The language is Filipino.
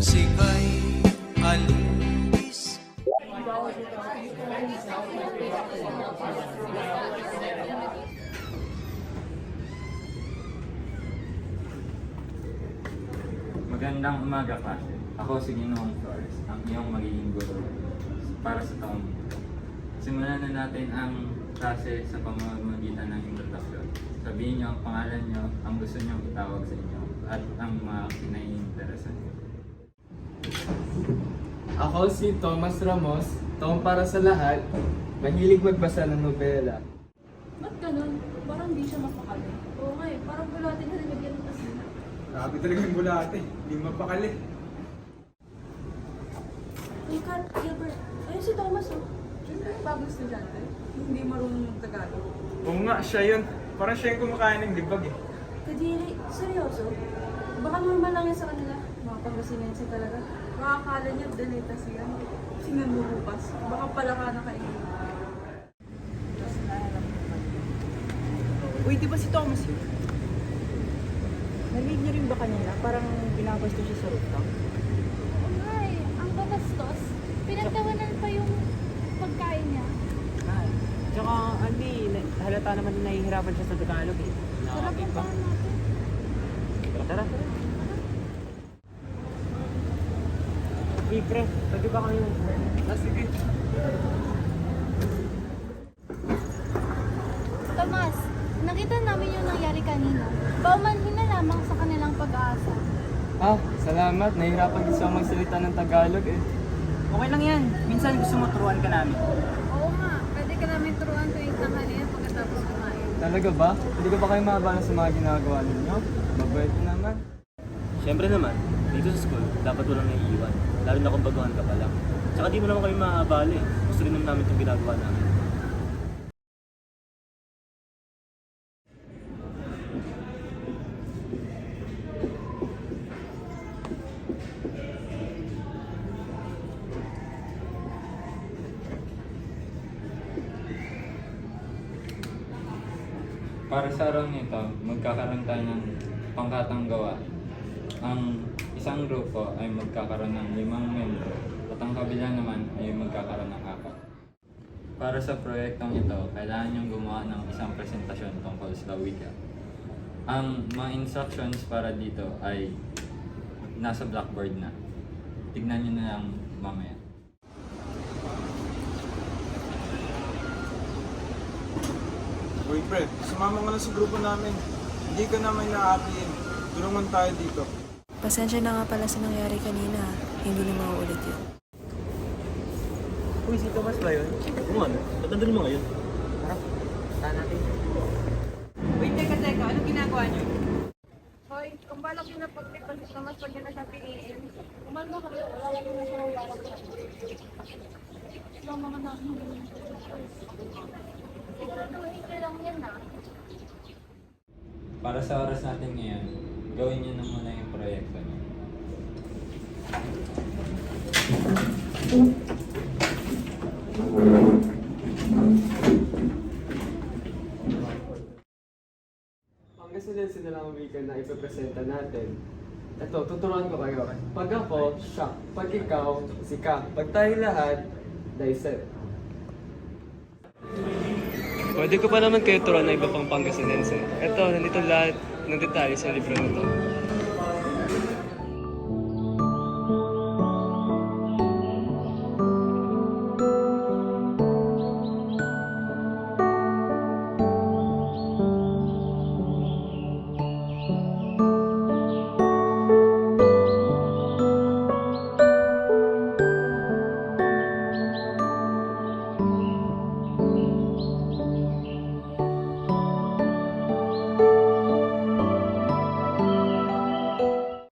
si kay Alimbis. Magandang umaga, Pasha. Ako si Ginoong Flores, ang iyong magiging guro para sa taong ito. Simulan na natin ang klase sa pamamagitan ng introduction. Sabihin niyo ang pangalan niyo, ang gusto niyo itawag sa inyo, at ang mga kinaiinteresan niyo. Ako si Thomas Ramos, taong para sa lahat, mahilig magbasa ng nobela. Ba't ganun? Parang di siya mapakali. Oo nga eh, parang bulatin na rin ng kasi. Grabe talaga yung bulate. Hindi mapakali. Hey Kat, Gilbert, ayun si Thomas oh. Siyempre, bagong estudyante. Hindi marunong mag-Tagalog. Oo nga, siya yun. Parang siya yung kumakain ng libag eh. Kadiri, seryoso? Baka normal lang yan sa kanila. Mga pangasimense talaga. Makakala niya, deleta siya. Sinanulupas. Baka pala ka nakainin. Uy, di ba si Thomas yun? Narinig niyo rin ba kanina? Parang binabasto siya sa rooftop. Ay, ang babastos. Pinagtawanan pa yung pagkain niya. Ah, tsaka, Andy, na- halata naman na nahihirapan siya sa Tagalog eh. Sarap ang natin. Tara, tara. Hey, pre, pwede ba kayo? Ah, sige. Tomas, nakita namin yung nangyari kanina. Baumanhin na lamang sa kanilang pag-aasa. Ah, salamat. Nahihirapan kasi ako magsalita ng Tagalog eh. Okay lang yan. Minsan gusto mo turuan ka namin. Oo nga, pwede ka namin turuan tuwing tanghalian pagkatapos kumain. Talaga ba? Hindi ko ba kayo maabala sa mga ginagawa ninyo? Mabait ko naman. Siyempre naman, dito sa school, dapat walang naiiwan. Lalo na kung baguhan ka pa lang. Tsaka di mo naman kami maaabali. Gusto rin naman namin itong ginagawa namin. Para sa araw nito, magkakaroon tayo ng pangkatang gawa. Ang isang grupo ay magkakaroon ng limang membro at ang kabila naman ay magkakaroon ng apat. Para sa proyektong ito, kailangan niyong gumawa ng isang presentasyon tungkol sa wika. Ang mga instructions para dito ay nasa blackboard na. Tignan niyo na lang mamaya. Uy, pre, sumama ka na sa grupo namin. Hindi ka naman na-aapiin. Tulungan tayo dito. Pasensya na nga pala sa nangyari kanina. Hindi na mauulit yun. Uy, si Thomas ba yun? Oo ano? Ba't nandun mo ngayon? Tara, tara natin. Wait, teka, teka. Anong ginagawa niyo? Hoy, kung balak yun na pagtipan si Thomas pag yun na siya piliin, umalma ka. Wala ko na siya lalakad sa Ilang mga namin. Ito lang yan na. Para sa oras natin ngayon, gawin niyo na muna yung proyekto niyo. Pangasinan sila lang ang wika na ipapresenta natin. Ito, tuturuan ko kayo. Pag ako, siya. Pag ikaw, si ka. Pag tayo lahat, dissect. Pwede ko pa naman kayo turuan ng iba pang Pangasinense. Ito, nandito lahat ng detalye sa libro na to.